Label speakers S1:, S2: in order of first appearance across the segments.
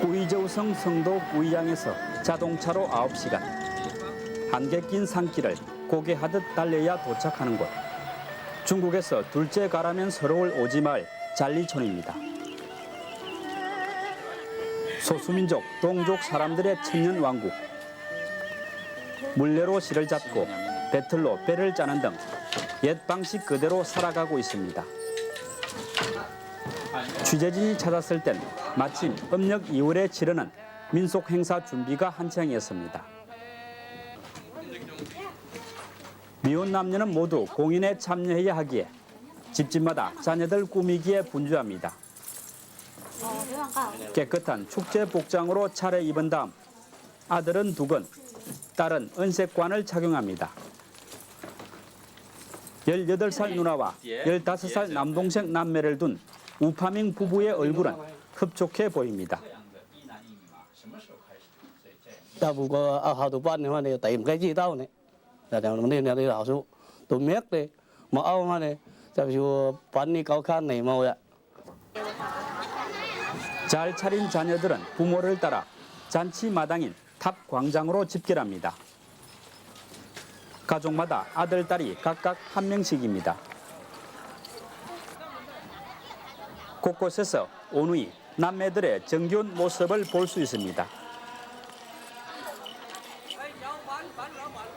S1: 구이저우성 성도 구이양에서 자동차로 9시간. 한개 낀 산길을 고개하듯 달려야 도착하는 곳. 중국에서 둘째 가라면 서러울 오지마을 잘리촌입니다. 소수민족 동족 사람들의 천년 왕국. 물레로 실을 잡고 배틀로 배를 짜는 등 옛 방식 그대로 살아가고 있습니다. 취재진이 찾았을 땐 마침 음력 2월에 치르는 민속 행사 준비가 한창이었습니다. 미혼 남녀는 모두 공연에 참여해야 하기에 집집마다 자녀들 꾸미기에 분주합니다. 깨끗한 축제 복장으로 차려입은 다음 아들은 두건, 딸은 은색관을 착용합니다. 18살 누나와 15살 남동생 남매를 둔 우파밍 부부의 얼굴은 흡족해 보입니다. 잘 차린 자녀들은 부모를 따라 잔치 마당인 탑 광장으로 집결합니다. 가족마다 아들, 딸이 각각 한 명씩입니다. 곳곳에서 오누이, 남매들의 정겨운 모습을 볼 수 있습니다.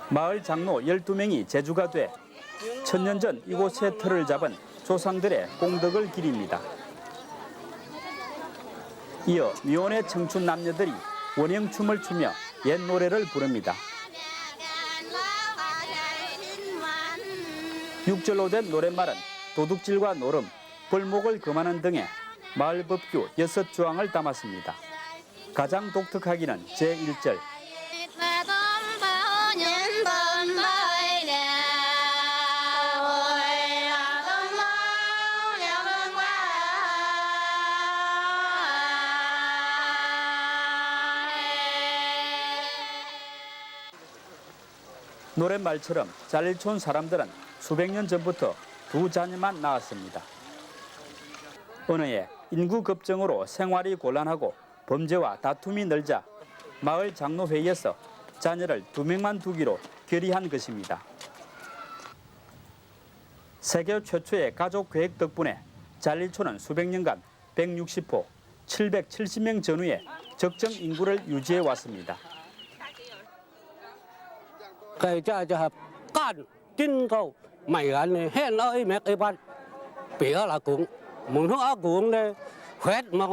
S1: 마을 장로 12명이 제주가 돼 천년 전 이곳에 터를 잡은 조상들의功德을 기립니다. 이어 미혼의 청춘 남녀들이 원형춤을 추며 옛 노래를 부릅니다. 육절로 된 노랫말은 도둑질과 노름, 벌목을 금하는 등의 마을 법규 여섯 조항을 담았습니다. 가장 독특하기는 제1절
S2: và tóm bao nhân tóm bao đà ôi à tóm bao nhà vân qua
S1: 노랫말처럼 잘촌 사람들은 수백 년 전부터 두 자녀만 낳았습니다. 어느 해 인구 급증으로 생활이 곤란하고 범죄와 다툼이 늘자 마을 장로회의에서 자녀를 두 명만 두기로 결의한 것입니다. 세계 최초의 가족 계획 덕분에 잘리촌은 수백 년간 160호, 770명 전후의 적정 인구를 유지해 왔습니다.
S3: muốn nó áo cũng đây khoét mà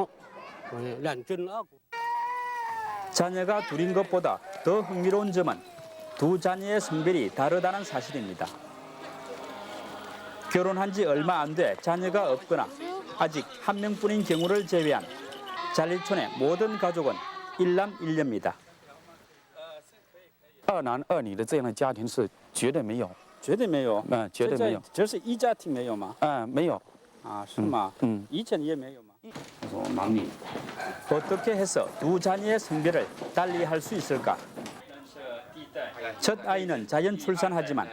S3: lần chân áo
S1: 자녀가 둘인 것보다 더 흥미로운 점은 두 자녀의 성별이 다르다는 사실입니다. 결혼한 지 얼마 안 돼 자녀가 없거나 아직 한 명뿐인 경우를 제외한 잘리촌의 모든 가족은 일남 일녀입니다.
S4: 二男二女的这样的家庭是绝对没有，
S1: 绝对没有，
S4: 嗯，绝对没有，
S1: 这是一家庭没有吗？
S4: 嗯，没有，
S1: 아, 술마.
S4: 음.
S1: 음. 2000여매요.
S4: 그래서 남미.
S1: 어떻게 해서 두 자녀의 성별을 달리할 수 있을까? 첫 아이는 자연 출산하지만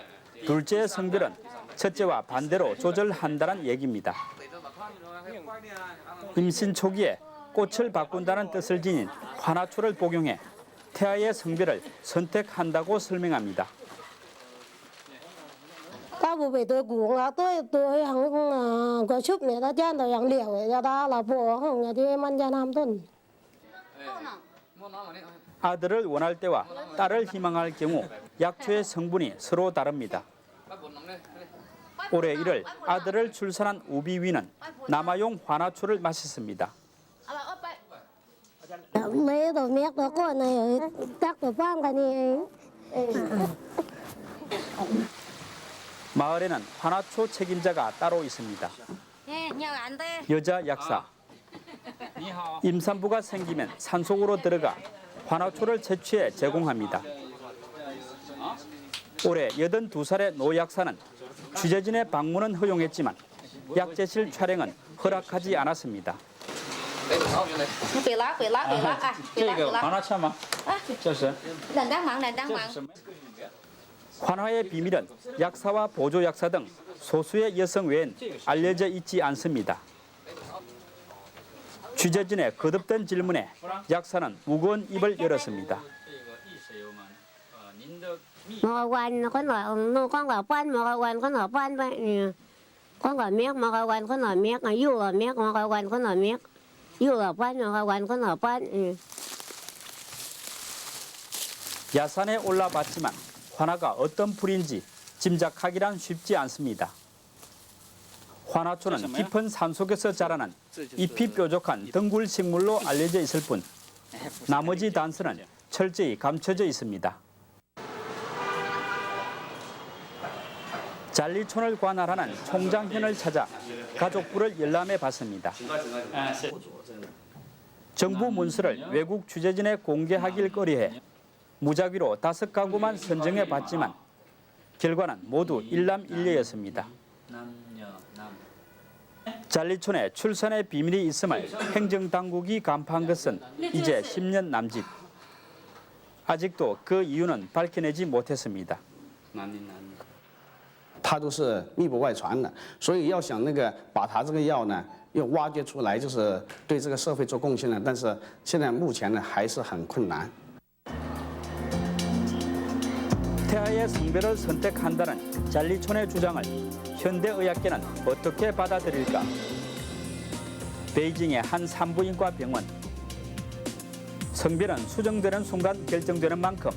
S1: 둘째의 성별은 첫째와 반대로 조절한다는 얘기입니다. 임신 초기에 꽃을 바꾼다는 뜻을 지닌 환화초를 복용해 태아의 성별을 선택한다고 설명합니다.
S5: Ta bố về tôi cũng là tôi tôi hằng có chúc này ta cha tôi hằng liều để cho ta là bố hằng nhà thì em ăn cha nam tuần
S1: 아들을 원할 때와 딸을 희망할 경우 약초의 성분이 서로 다릅니다. 올해 1월 아들을 출산한 우비위는 남아용 화나초를 마셨습니다. 마을에는 화나초 책임자가 따로 있습니다.
S2: nè nhờ anh tê
S1: 여자 약사. 임산부가 생기면 산속으로 들어가 화나초를 채취해 제공합니다. 올해 82살의 노 약사는 취재진의 방문은 허용했지만 약재실 촬영은 허락하지 않았습니다.
S2: bị lót bị lót bị lót à bị lót bị lót
S1: 花茶吗？这是。
S2: đành đang mặn đành đang mặn
S1: 환화의 비밀은 약사와 보조 약사 등 소수의 여성 외엔 알려져 있지 않습니다. 취재진의 거듭된 질문에 약사는 무거운 입을 열었습니다. 야산에 올라봤지만 화나가 어떤 풀인지 짐작하기란 쉽지 않습니다. 화나초는 깊은 산속에서 자라는 잎이 뾰족한 덩굴 식물로 알려져 있을 뿐 나머지 단서는 철저히 감춰져 있습니다. 잔리촌을 관할하는 총장현을 찾아 가족부를 열람해 봤습니다. 정부 문서를 외국 취재진에 공개하길 꺼리해 무작위로 다섯 가구만 선정해 봤지만 결과는 모두 일남일녀였습니다. 잔리촌에 출산의 비밀이 있음을 행정당국이 간파한 것은 이제 10년 남짓. 아직도 그 이유는 밝혀내지 못했습니다.
S6: 它都是密不外传的，所以要想那个把它这个药呢，又挖掘出来，就是对这个社会做贡献的。但是现在目前呢还是很困难。
S1: 태아의 성별을 선택한다는 잔리촌의 주장을 현대의학계는 어떻게 받아들일까? 베이징의 한 산부인과 병원. 성별은 수정되는 순간 결정되는 만큼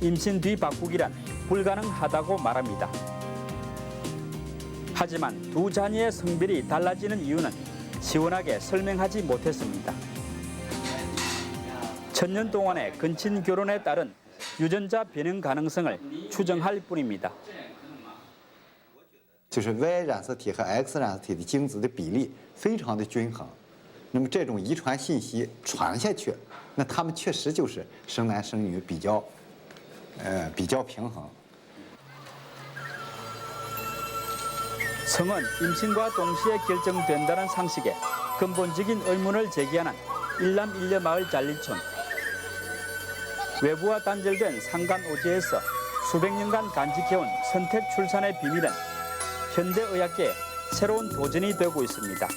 S1: 임신 뒤 바꾸기란 불가능하다고 말합니다. 하지만 두 자녀의 성별이 달라지는 이유는 시원하게 설명하지 못했습니다. 천년 동안의 근친 결혼에 따른 유전자 변형 가능성을 추정할 뿐입니다.
S7: 就是 Y 染色体和 X 染色体的精子的比例非常的均衡，那么这种遗传信息传下去，那他们确实就是生男生女比较，呃，比较平衡。
S1: 성은 임신과 동시에 결정된다는 상식에 근본적인 의문을 제기하는 일남일녀 마을 잔리촌. 외부와 단절된 상간 오지에서 수백 년간 간직해온 선택 출산의 비밀은 현대의학계의 새로운 도전이 되고 있습니다.